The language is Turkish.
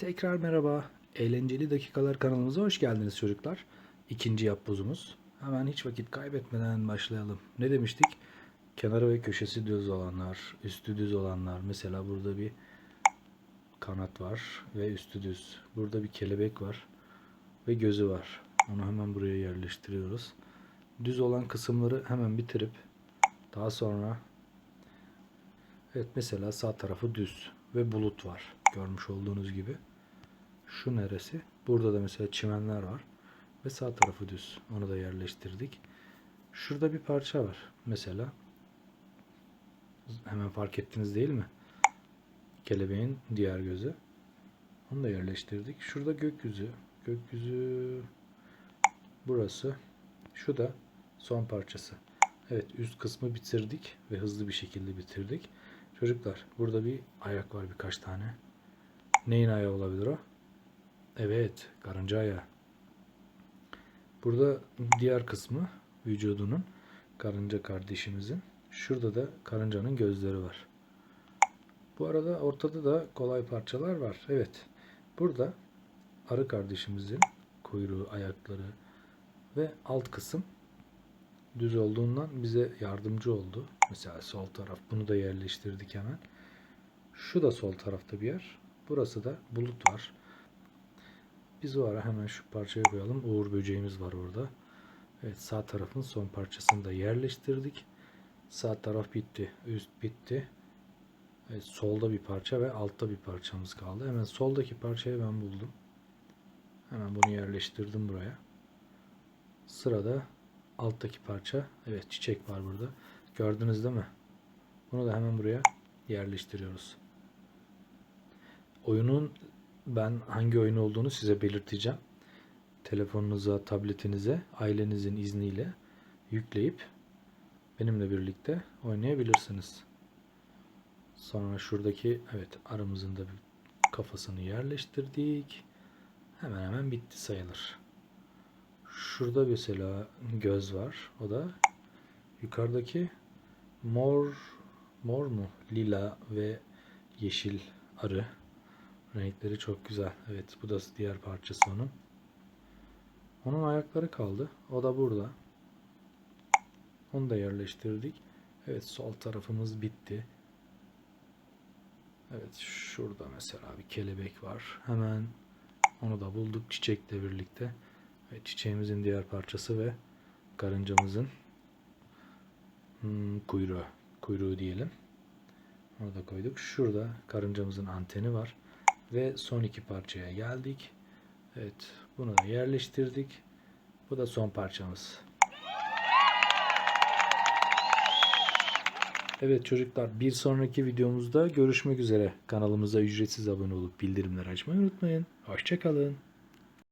Tekrar merhaba. Eğlenceli Dakikalar kanalımıza hoş geldiniz çocuklar. İkinci yapbozumuz. Hemen hiç vakit kaybetmeden başlayalım. Ne demiştik? Kenarı ve köşesi düz olanlar, üstü düz olanlar. Mesela burada bir kanat var ve üstü düz. Burada bir kelebek var ve gözü var. Onu hemen buraya yerleştiriyoruz. Düz olan kısımları hemen bitirip daha sonra Evet mesela sağ tarafı düz ve bulut var. Görmüş olduğunuz gibi. Şu neresi? Burada da mesela çimenler var. Ve sağ tarafı düz. Onu da yerleştirdik. Şurada bir parça var. Mesela hemen fark ettiniz değil mi? Kelebeğin diğer gözü. Onu da yerleştirdik. Şurada gökyüzü. Gökyüzü burası. Şu da son parçası. Evet üst kısmı bitirdik ve hızlı bir şekilde bitirdik. Çocuklar burada bir ayak var birkaç tane. Neyin ayağı olabilir o? Evet karınca ayağı. Burada diğer kısmı vücudunun karınca kardeşimizin. Şurada da karıncanın gözleri var. Bu arada ortada da kolay parçalar var. Evet. Burada arı kardeşimizin kuyruğu, ayakları ve alt kısım düz olduğundan bize yardımcı oldu. Mesela sol taraf bunu da yerleştirdik hemen. Şu da sol tarafta bir yer. Burası da bulut var. Biz o ara hemen şu parçayı koyalım. Uğur böceğimiz var orada. Evet sağ tarafın son parçasını da yerleştirdik. Sağ taraf bitti. Üst bitti. Evet, solda bir parça ve altta bir parçamız kaldı. Hemen soldaki parçayı ben buldum. Hemen bunu yerleştirdim buraya. Sırada alttaki parça. Evet çiçek var burada. Gördünüz değil mi? Bunu da hemen buraya yerleştiriyoruz. Oyunun ben hangi oyun olduğunu size belirteceğim. Telefonunuza, tabletinize, ailenizin izniyle yükleyip benimle birlikte oynayabilirsiniz. Sonra şuradaki evet aramızın da bir kafasını yerleştirdik. Hemen hemen bitti sayılır. Şurada mesela göz var. O da yukarıdaki mor mor mu? Lila ve yeşil arı. Renkleri çok güzel. Evet bu da diğer parçası onun. Onun ayakları kaldı. O da burada. Onu da yerleştirdik. Evet sol tarafımız bitti. Evet şurada mesela bir kelebek var. Hemen onu da bulduk çiçekle birlikte. Evet, çiçeğimizin diğer parçası ve karıncamızın hmm, kuyruğu. Kuyruğu diyelim. Onu da koyduk. Şurada karıncamızın anteni var. Ve son iki parçaya geldik. Evet bunu da yerleştirdik. Bu da son parçamız. Evet çocuklar bir sonraki videomuzda görüşmek üzere. Kanalımıza ücretsiz abone olup bildirimleri açmayı unutmayın. Hoşçakalın.